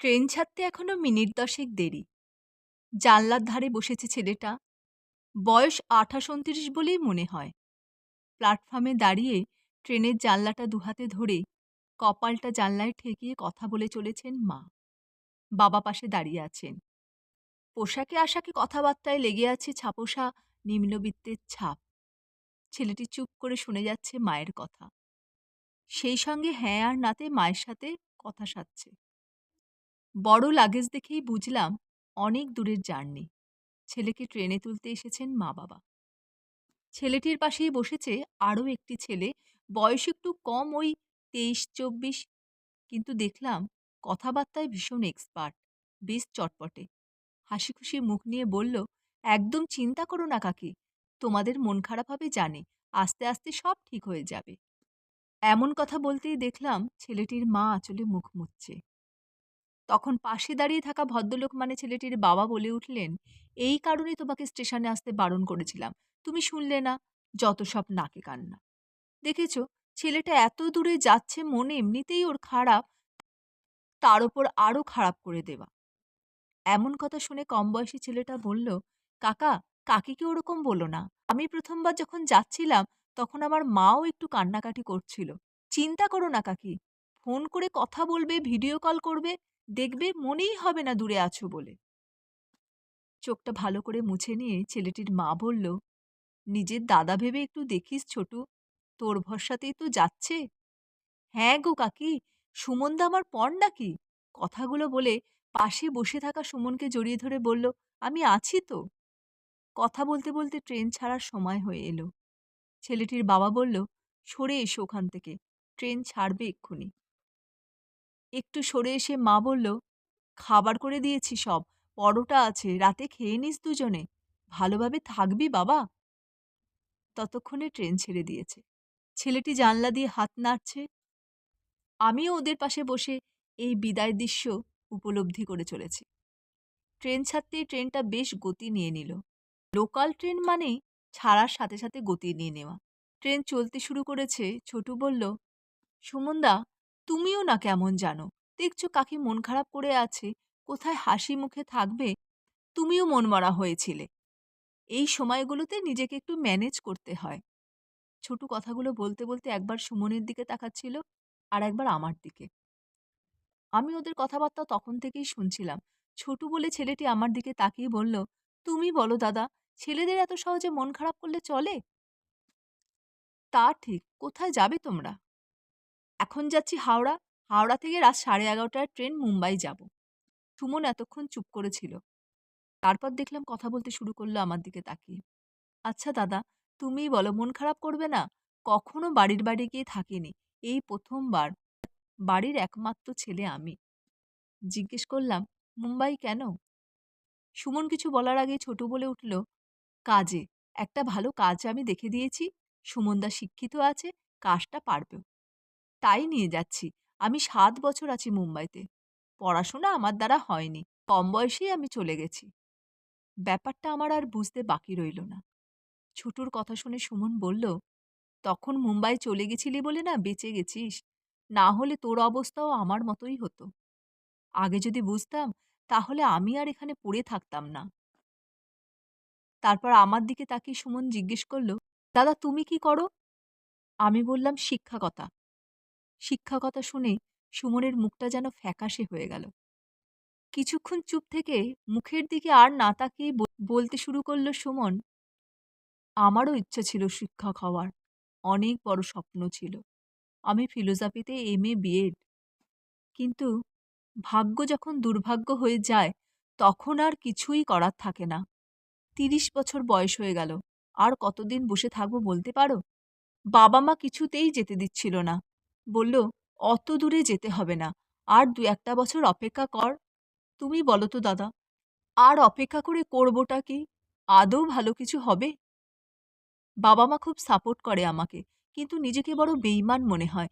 Train ছাড়তে এখনও minute দশেক দেরি। জানলার ধারে বসেছে ছেলেটা। বয়স আঠাশ উনত্রিশ বলেই মনে হয়। প্ল্যাটফর্মে দাঁড়িয়ে ট্রেনের জানলাটা দুহাতে ধরে কপালটা জানলায় ঠেকিয়ে কথা বলে চলেছেন মা। বাবা পাশে দাঁড়িয়ে আছেন। পোশাকে আশাকে কথাবার্তায় লেগে আছে ছাপোষা নিম্নবিত্তের ছাপ। ছেলেটি চুপ করে শুনে যাচ্ছে মায়ের কথা। সেই সঙ্গে হ্যাঁ আর নাতে মায়ের সাথে কথা সাচ্ছে বড় লাগেজ দেখেই বুঝলাম অনেক দূরের জার্নি ছেলেকে ট্রেনে তুলতে এসেছেন মা বাবা। ছেলেটির পাশেই বসেছে আরও একটি ছেলে। বয়স একটু কম ওই তেইশ, চব্বিশ। কিন্তু দেখলাম কথাবার্তায় ভীষণ এক্সপার্ট বেশ চটপটে। হাসি খুশি মুখ নিয়ে বলল, একদম চিন্তা করো না কাকি, তোমাদের মন খারাপ হবে জানে, আস্তে আস্তে সব ঠিক হয়ে যাবে। এমন কথা বলতেই দেখলাম ছেলেটির মা আঁচলে মুখ মুচ্ছে তখন পাশে দাঁড়িয়ে থাকা ভদ্রলোক মানে ছেলেটির বাবা বলে উঠলেন, এই কারণে তোমাকে স্টেশনে আসতে বারণ করেছিলাম। তুমি শুনলে না, যত সব নাকে কান্না। দেখেছ, ছেলেটা এত দূরে যাচ্ছে মনে এমনিতেই ওর খারাপ, তার ওপর আরও খারাপ করে দেওয়া। এমন কথা শুনে কম বয়সী ছেলেটা বলল, কাকা কাকিকে ওরকম বলো না? আমি প্রথমবার যখন যাচ্ছিলাম, তখন আমার মাও একটু কান্নাকাটি করছিল। চিন্তা করো না কাকি, ফোন করে কথা বলবে, ভিডিও কল করবে দেখবে মনেই হবে না দূরে আছো বলে। চোখটা ভালো করে মুছে নিয়ে ছেলেটির মা বলল, নিজের দাদা ভেবে একটু দেখিস ছোটু, তোর ভরসাতেই তো যাচ্ছে। হ্যাঁ গো কাকি, সুমনদা আমার পর নাকি? কথাগুলো বলে পাশে বসে থাকা সুমনকে জড়িয়ে ধরে বলল, আমি আছি তো। কথা বলতে বলতে ট্রেন ছাড়ার সময় হয়ে এলো। ছেলেটির বাবা বলল, সরে এসো ওখান থেকে, ট্রেন ছাড়বে এক্ষুনি। একটু সরে এসে মা বলল, খাবার করে দিয়েছি সব, পরোটা আছে, রাতে খেয়ে নিস দুজনে। ভালোভাবে থাকবি বাবা? ততক্ষণে ট্রেন ছেড়ে দিয়েছে। ছেলেটি জানলা দিয়ে হাত নাড়ছে। আমিও ওদের পাশে বসে এই বিদায় দৃশ্য উপলব্ধি করে চলেছি। ট্রেন ছাড়তেই ট্রেনটা বেশ গতি নিয়ে নিল। লোকাল ট্রেন মানেই ছাড়ার সাথে সাথে গতি নিয়ে নেওয়া। ট্রেন চলতে শুরু করেছে, ছোটু বলল, সুমনদা তুমিও না কেমন জানো? দেখছ কাকি মন খারাপ করে আছে, কোথায় হাসি মুখে থাকবে? তুমিও মনমরা হয়েছিলে। এই সময়গুলোতে নিজেকে একটু ম্যানেজ করতে হয়। ছোট কথাগুলো বলতে বলতে একবার সুমনের দিকে তাকাচ্ছিল আর একবার আমার দিকে। আমি ওদের কথাবার্তা তখন থেকেই শুনছিলাম। ছোটু বলে ছেলেটি আমার দিকে তাকিয়ে বলল, তুমি বলো দাদা, ছেলেদের এত সহজে মন খারাপ করলে চলে? তা ঠিক, কোথায় যাবে তোমরা? এখন যাচ্ছি হাওড়া। হাওড়া থেকে রাত সাড়ে এগারোটার ট্রেন মুম্বাই যাব। সুমন এতক্ষণ চুপ করেছিল। তারপর দেখলাম কথা বলতে শুরু করল আমার দিকে তাকিয়ে। আচ্ছা দাদা, তুমিই বলো, মন খারাপ করবে না? কখনো বাড়ির বাড়ি গিয়ে থাকিনি। এই প্রথমবার। বাড়ির একমাত্র ছেলে আমি। জিজ্ঞেস করলাম, মুম্বাই কেন? সুমন কিছু বলার আগেই ছোট বলে উঠল, কাজে, একটা ভালো কাজ আমি দেখে দিয়েছি। সুমনদা শিক্ষিত আছে, কাজটা পারবেও। তাই নিয়ে যাচ্ছি। আমি সাত বছর আছি মুম্বাইতে। পড়াশোনা আমার দ্বারা হয়নি। কম বয়সেই আমি চলে গেছি। ব্যাপারটা আমার আর বুঝতে বাকি রইল না। ছোটুর কথা শুনে সুমন বলল, তখন মুম্বাই চলে গেছিলি বলে না বেঁচে গেছিস? না হলে তোর অবস্থাও আমার মতোই হতো। আগে যদি বুঝতাম, তাহলে আমি আর এখানে পড়ে থাকতাম না। তারপর আমার দিকে তাকিয়ে সুমন জিজ্ঞেস করল, দাদা, তুমি কি করো? আমি বললাম শিক্ষাকতা শিক্ষাকতা শুনে সুমনের মুখটা যেন ফ্যাকাশে হয়ে গেল। কিছুক্ষণ চুপ থেকে মুখের দিকে আর না তাকিয়ে বলতে শুরু করল সুমন, আমারও ইচ্ছা ছিল শিক্ষক হওয়ার। অনেক বড় স্বপ্ন ছিল। আমি ফিলোজফিতে এম এ বিএড। কিন্তু ভাগ্য যখন দুর্ভাগ্য হয়ে যায়, তখন আর কিছুই করার থাকে না। তিরিশ বছর বয়স হয়ে গেল। আর কতদিন বসে থাকব বলতে পারো? বাবা মা কিছুতেই যেতে দিচ্ছিল না। বলল, অত দূরে যেতে হবে না। আর দু একটা বছর অপেক্ষা কর। তুমি বলো তো দাদা, আর অপেক্ষা করে করবোটা কি? আদৌ ভালো কিছু হবে? বাবা মা খুব সাপোর্ট করে আমাকে, কিন্তু নিজেকে বড় বেইমান মনে হয়।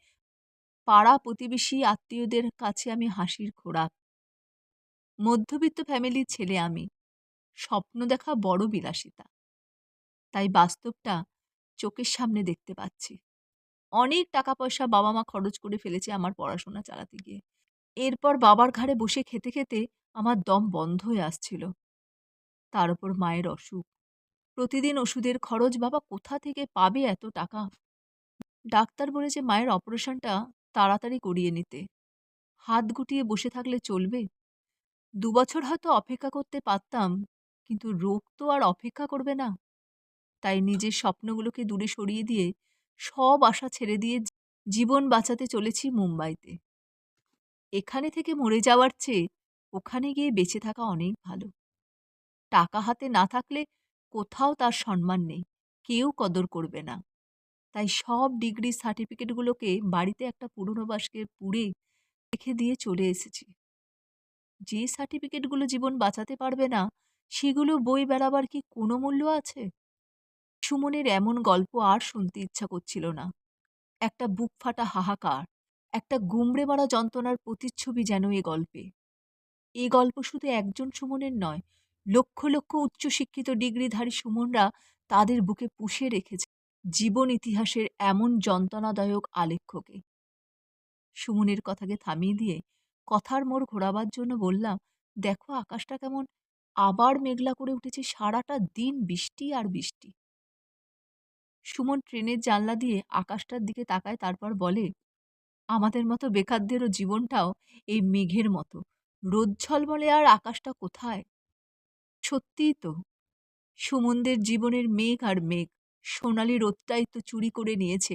পাড়া প্রতিবেশী আত্মীয়দের কাছে আমি হাসির খোরাক। মধ্যবিত্ত ফ্যামিলির ছেলে আমি। স্বপ্ন দেখা বড় বিলাসিতা। তাই বাস্তবটা চোখের সামনে দেখতে পাচ্ছি। অনেক টাকা পয়সা বাবা মা খরচ করে ফেলেছে আমার পড়াশোনা চালাতে গিয়ে। এরপর বাবার ঘাড়ে বসে খেতে খেতে আমার দম বন্ধ হয়ে আসছিল। তার উপর মায়ের অসুখ। প্রতিদিন ওষুধের খরচ বাবা কোথা থেকে পাবে এত টাকা? ডাক্তার বলেছে মায়ের অপারেশনটা তাড়াতাড়ি করিয়ে নিতে। হাত গুটিয়ে বসে থাকলে চলবে? দু বছর হয়তো অপেক্ষা করতে পারতাম, কিন্তু রোগ তো আর অপেক্ষা করবে না। তাই নিজের স্বপ্নগুলোকে দূরে সরিয়ে দিয়ে সব আশা ছেড়ে দিয়ে জীবন বাঁচাতে চলেছি মুম্বাইতে। এখানে থেকে মরে যাওয়ার চেয়ে ওখানে গিয়ে বেঁচে থাকা অনেক ভালো। টাকা হাতে না থাকলে কোথাও তার সম্মান নেই, কেউ কদর করবে না। তাই সব ডিগ্রি সার্টিফিকেটগুলোকে বাড়িতে একটা পুরনো বাস্কে পুড়ে রেখে দিয়ে চলে এসেছি। যে সার্টিফিকেটগুলো জীবন বাঁচাতে পারবে না, সেগুলো বই বেড়াবার কি কোনো মূল্য আছে? সুমনের এমন গল্প আর শুনতে ইচ্ছা করছিল না। একটা বুক ফাটা হাহাকার, একটা গুমড়ে মারা যন্ত্রণার প্রতিচ্ছবি যেন এ গল্পে। এ গল্প শুধু একজন সুমনের নয়, লক্ষ লক্ষ উচ্চশিক্ষিত ডিগ্রিধারী সুমনরা তাদের বুকে পুষে রেখেছে জীবন ইতিহাসের এমন যন্ত্রণাদায়ক আলেখ্যকে। সুমনের কথাকে থামিয়ে দিয়ে কথার মোড় ঘোরাবার জন্য বললাম, দেখো আকাশটা কেমন আবার মেঘলা করে উঠেছে, সারাটা দিন বৃষ্টি আর বৃষ্টি। সুমন ট্রেনের জানলা দিয়ে আকাশটার দিকে তাকায়, তারপর বলে, আমাদের মতো বেকারদেরও জীবনটাও এই মেঘের মতো। রোদ ঝলমলে আর আকাশটা কোথায়? সত্যিই তো, সুমনদের জীবনের মেঘ আর মেঘ, সোনালি রোদটাই তো চুরি করে নিয়েছে,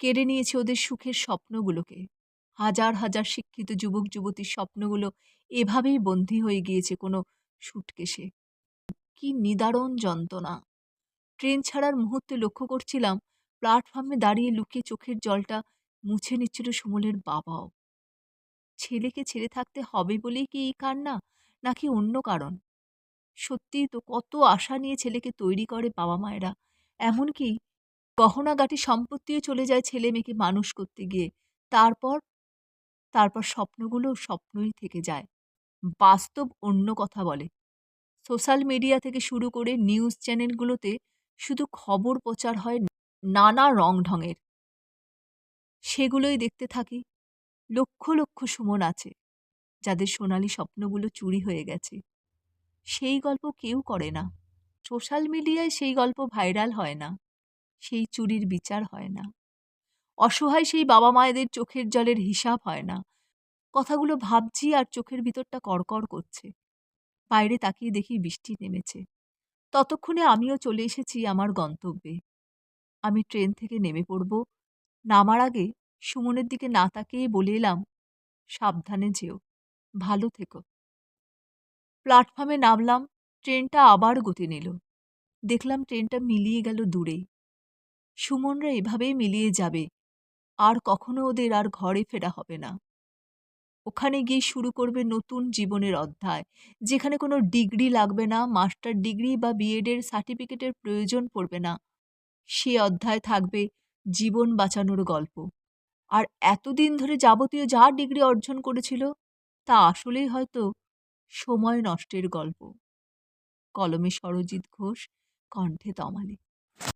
কেড়ে নিয়েছে ওদের সুখের স্বপ্নগুলোকে। হাজার হাজার শিক্ষিত যুবক যুবতীর স্বপ্নগুলো এভাবেই বন্দী হয়ে গিয়েছে কোনো সুটকেসে। কি নিদারণ যন্ত্রণা। ট্রেন ছাড়ার মুহূর্তে লক্ষ্য করছিলাম প্ল্যাটফর্মে দাঁড়িয়ে লুকিয়ে চোখের জলটা মুছে নিচ্ছিল সুমলের বাবাও। ছেলেকে ছেড়ে থাকতে হবে বলেই কি এই কান্না, নাকি অন্য কারণ? সত্যিই তো কত আশা নিয়ে ছেলেকে তৈরি করে বাবা মায়েরা। এমনকি গহনাগাটি সম্পত্তিও চলে যায় ছেলে মেয়েকে মানুষ করতে গিয়ে। তারপর তারপর স্বপ্নগুলো স্বপ্নই থেকে যায়। বাস্তব অন্য কথা বলে। সোশ্যাল মিডিয়া থেকে শুরু করে নিউজ চ্যানেলগুলোতে শুধু খবর প্রচার হয় নানা রং ঢঙের। সেগুলোই দেখতে থাকি। লক্ষ লক্ষ সুমন আছে, যাদের সোনালি স্বপ্নগুলো চুরি হয়ে গেছে। সেই গল্প কেউ করে না। সোশ্যাল মিডিয়ায় সেই গল্প ভাইরাল হয় না। সেই চুরির বিচার হয় না। অসহায় সেই বাবা মায়েদের চোখের জলের হিসাব হয় না। কথাগুলো ভাবছি আর চোখের ভিতরটা কড়কড় করছে। বাইরে তাকিয়ে দেখি বৃষ্টি নেমেছে। ততক্ষণে আমিও চলে এসেছি আমার গন্তব্যে। আমি ট্রেন থেকে নেমে পড়ব। নামার আগে সুমনের দিকে না তাকিয়ে বলে এলাম, সাবধানে যেও, ভালো থেকো। প্ল্যাটফর্মে নামলাম, ট্রেনটা আবার গতি নিল। দেখলাম ট্রেনটা মিলিয়ে গেল দূরে। সুমনরা এভাবেই মিলিয়ে যাবে, আর কখনো ওদের আর ঘরে ফেরা হবে না। ওখানে গিয়ে শুরু করবে নতুন জীবনের অধ্যায়। যেখানে কোনো ডিগ্রি লাগবে না, মাস্টার ডিগ্রি বা বিএডের সার্টিফিকেটের প্রয়োজন পড়বে না। সে অধ্যায় থাকবে জীবন বাঁচানোর গল্প। আর এতদিন ধরে যাবতীয় যা ডিগ্রি অর্জন করেছিল, তা আসলেই হয়তো সময় নষ্টের গল্প। কলমে সরজিৎ ঘোষ, কণ্ঠে তমালি